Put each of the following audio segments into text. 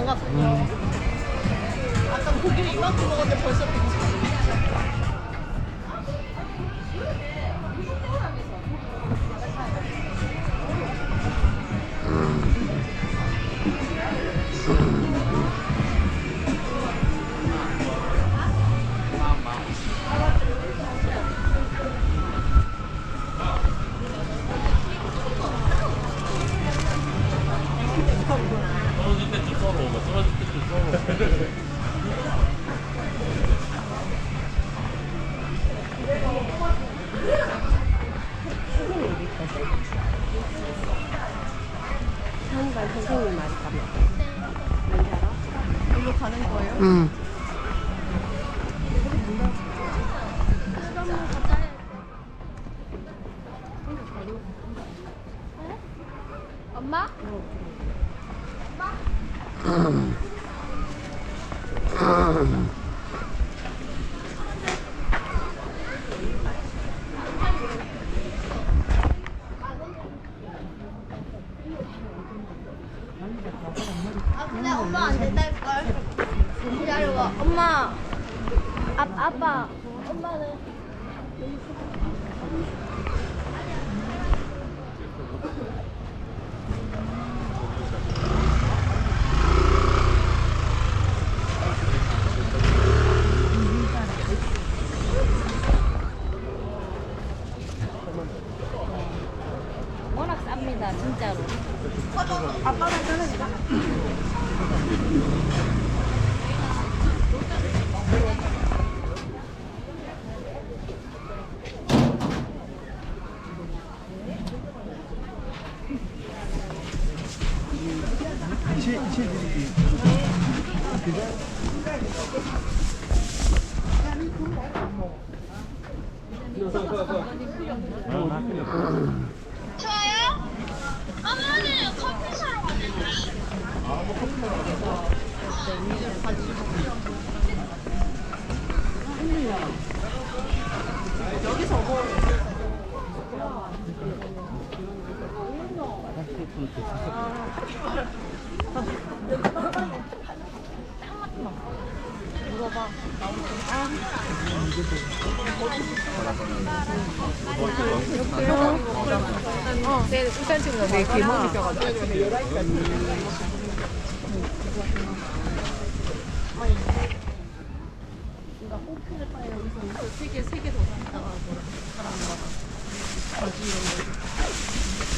반갑군요. 아까 고기를 이만큼 먹었는데 벌써 배고 한반 선생님 말이 가면. 일로 가는 거예요? 응. 엄마? 아 근데 엄마 안 된다니걸? 기다려봐. 엄마 아, 아빠 엄마는 워낙 쌉니다 진짜로 저요? 어 머니 커피 사러 왔는데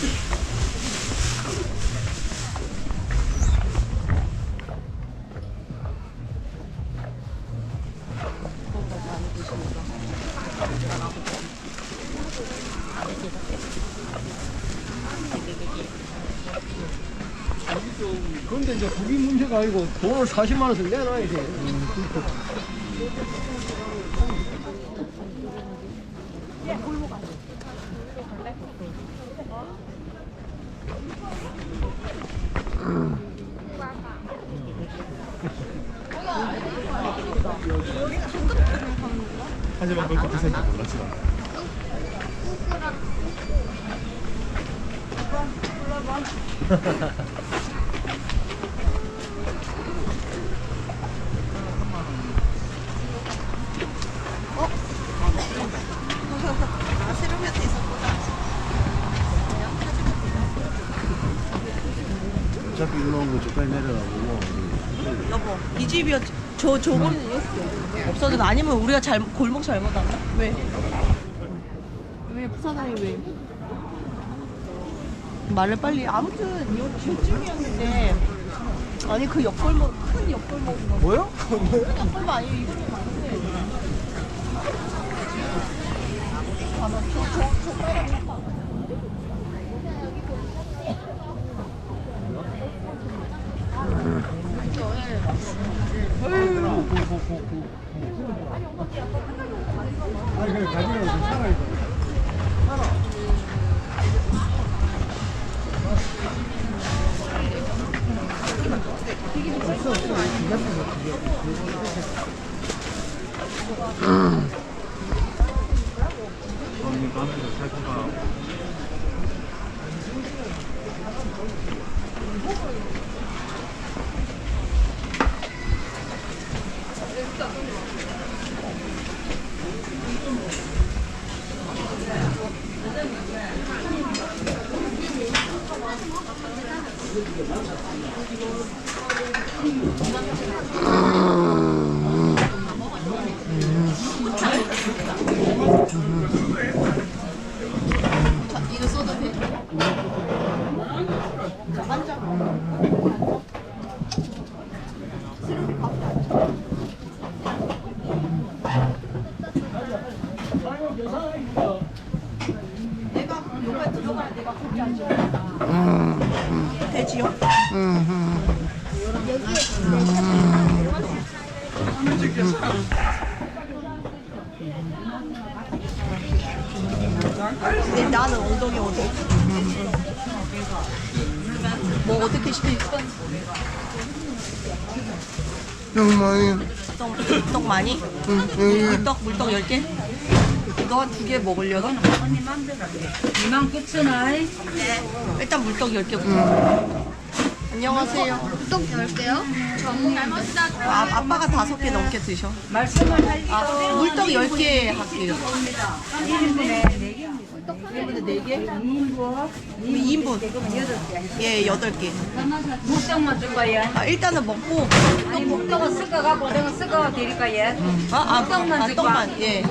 그 런데 이제 그게 문제가 아니고 돈을 40만 원씩 내놔야 돼. 하지만 그걸 그렇게 생각 몰랐지 어차피 일로 온거 저까지 내려가고. 여보, 이 집이야. 저 저건 없어진 아니면 우리가 잘 골목 잘못 왔나? 왜? 왜 부산항이 왜? 말을 빨리 아무튼 요 저쪽이었는데 아니 그 옆골목 큰 옆골목 뭐요? 옆골목 아니에요 이거는 많은데 아마 저저저 빨간 차 아니 가면서 살펴봐 근데 나는 엉덩이 어디? 뭐 어떻게 시킬 너무 많이. 떡, 떡 많이? 물떡 물떡 10개? 너 두 개 먹으려나? 2만 9천 원. 일단 물떡 10개부터 안녕하세요 또 볼게요. 아, 아빠가 다섯 개 넘게 드셔 아, 물떡 10개 할게요 1인분에 4개? 2인분 2인분 예, 8개 물떡만 줄 거예요. 아, 일단은 먹고 아니 물떡은 섞어갖고 내가 섞어 드릴 거예요. 아, 아, 떡만 아, 줄까? 떡만 예.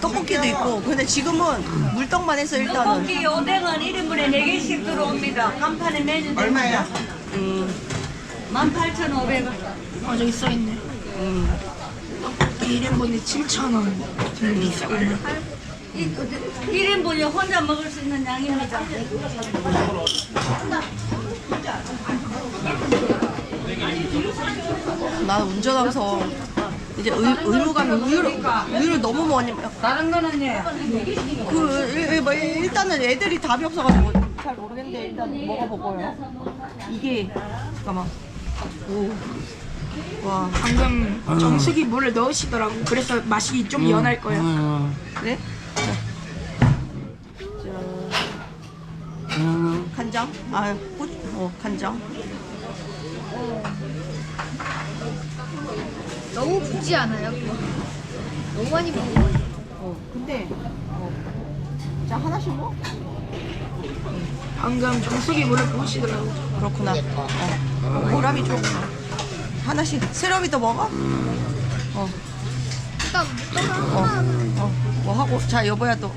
떡볶이도 있고 근데 지금은 물떡만 해서 일단은 떡볶이 오뎅은 1인분에 4개씩 들어옵니다. 간판에 메뉴 얼마야? 음, 18,500원. 어 저기 써있네 음. 1인분에 7,000원 되게 비싸구나 1인분이 혼자 먹을 수 있는 양입니다. 나 운전하면서 이제 의, 의무감이 우유를 우유를 너무 많이 다른 거는요? 그 일, 뭐 일단은 애들이 답이 없어가지고 잘 모르겠는데 일단 먹어보고요. 이게 잠깐만. 오. 와 방금 정수기 물을 넣으시더라고 그래서 맛이 좀 연할 거야 음, 그래? 음. 간장? 아, 고, 어 간장. 너무 붓지 않아요? 그거? 너무 많이 붓고. 어 근데 어. 자 하나씩 먹. 방금 정수기 물을 부으시더라고 그렇구나. 어. 보람이 좋구나. 하나씩 세럼이도 먹어? 어. 일단 떡을 어. 하나 어. 뭐 하고 자 여보야 또.